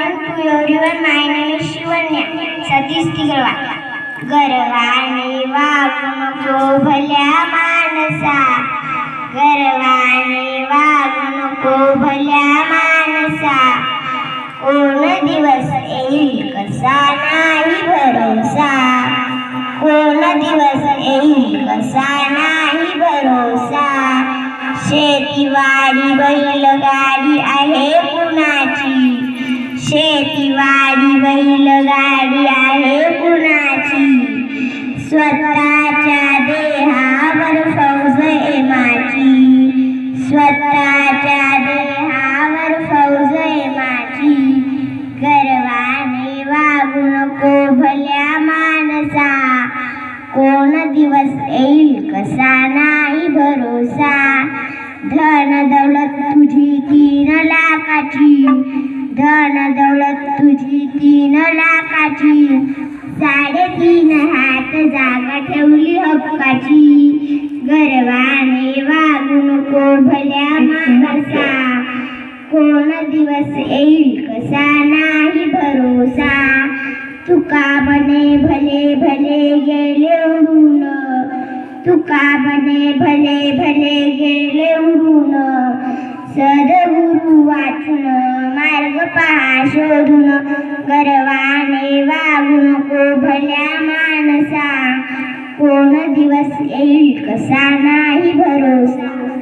morning to everyone. My name is Shivanya गर्वाने नको भल्या माणसा गर्वाने वागू नको भल्या माणसा कोण दिवस येईल कसा नाही भरोसा कोण दिवस येईल कसा नाही भरोसा शेतीवाडी बैलगाडी आहे स्वतःच्या देहावर फौज एमाची स्वतःच्या देहावर फौज एमाची गर्वाने वागू नको भल्या माणसा. कोण दिवस येईल कसा नाही भरोसा. धन दौलत तुझी तीन लाखाची. धन दौलत तुझी तीन लाखाची. साडेतीन हात जागा ठेवली हक्काची. गर्वाने वागू नको भल्या माणसा कोण दिवस येईल कसा नाही भरोसा. तुका बने भले भले गेले उडून. तुका बने भले भले गेले उडून. सदगुरु वाचून मार्ग पहा शोधून. गर्वाने वागू नको भल्या कोण दिवस येईल कसा नाही भरोसा?